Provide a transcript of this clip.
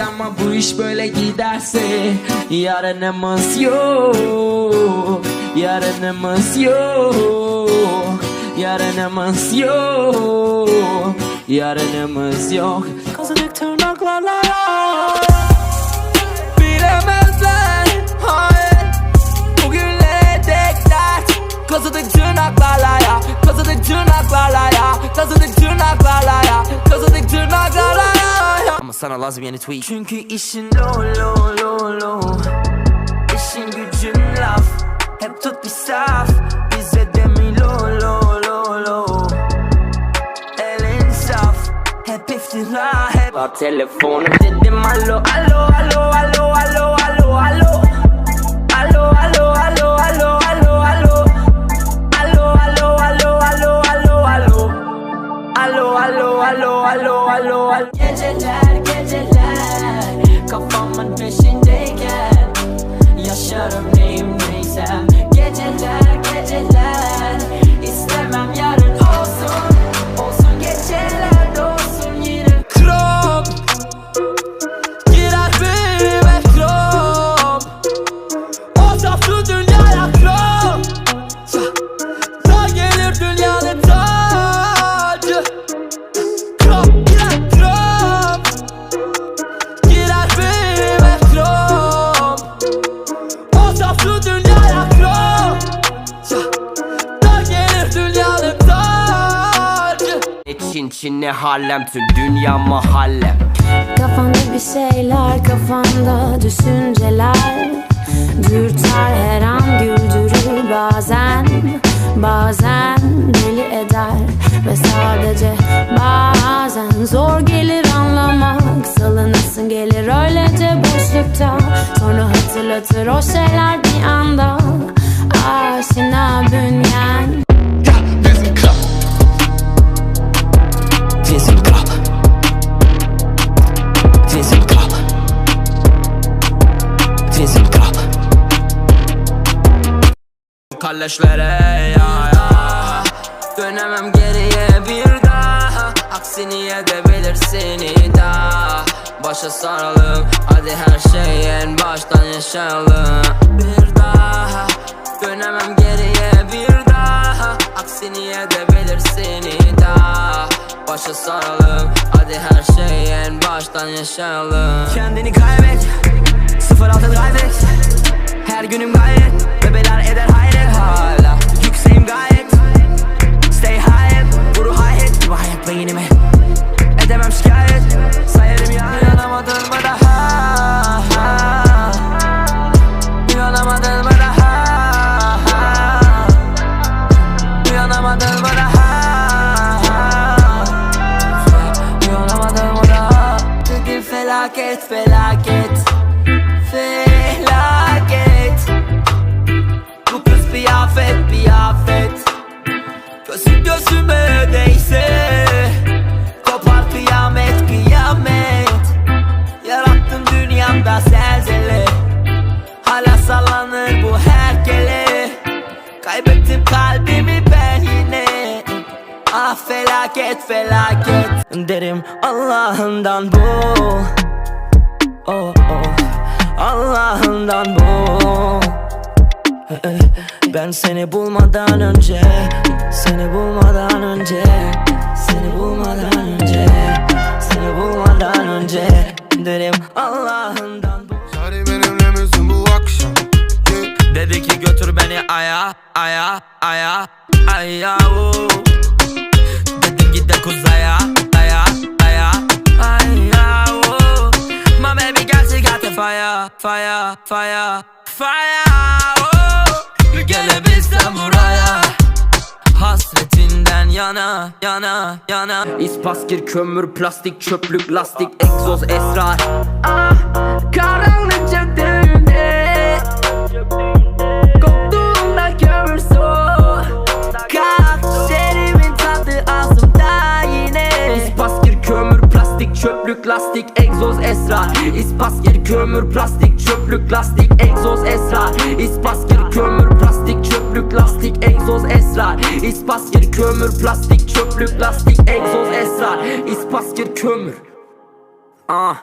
Ama bu iş böyle giderse yarınımız yok. Yarınımız yok. Yarınımız yok. Yarınımız yok. Kazanık tırnaklarla sana lazım yeni tweet Çünkü işin lo lo lo lo İşin gücün laf Hep tut bir saf Bize de mi lo lo lo lo El insaf Hep iftira hep Var telefonu dedim alo alo alo alo alo alo alo Alo alo alo alo alo alo Alo alo alo alo alo alo Alo alo alo alo alo alo Geceler geceler. Kafamın peşindeyken Yaşarım neyim neysem O saflı dünyaya krop Ta gelir dünyanın tacı Çin Çin ne Harlem tüm dünya mahallem. Kafanda bir şeyler kafanda düşünceler. Dürter her an güldürür bazen. Bazen hatırlatır o şeyler bir anda Aşina bünyen. Kalleşlere ya ya. Dönemem geriye bir daha. Aksini edebilirsin daha Başa saralım. Hadi her şeyi en baştan yaşayalım. Bir daha Dönemem geriye bir daha. Aksini edebilirsin daha Başa saralım. Hadi her şeyi en baştan yaşayalım. Kendini kaybet. Sıfır altın kaybet. Her günüm gayet felaket felaket Felaket. Bu kız bir afet bir afet Gözüm gözüme değse Kopar kıyamet kıyamet. Yarattım dünyamda zelzele. Hala sallanır bu herkele. Kaybettim kalbimi ben yine. Ah felaket felaket. Derim Allah'ından bu Allah'ından bu ben seni bulmadan önce Seni bulmadan önce Seni bulmadan önce Seni bulmadan önce Derim Allah'ından bu Hadi benimle misin bu akşam? Dedi ki götür beni aya aya aya aya oo. Dedim git de kuzaya fire fire fire oo. Gelebilsem buraya. Hasretinden yana yana yana. İspaskir kömür plastik çöplük lastik egzoz esrar. Ah, Karanlık çöplük lastik egzoz esrar İspaskir kömür plastik. Çöplük lastik egzoz esrar İspaskir kömür plastik. Çöplük lastik egzoz esrar İspaskir kömür plastik. Çöplük lastik egzoz esrar İspaskir kömür. Ah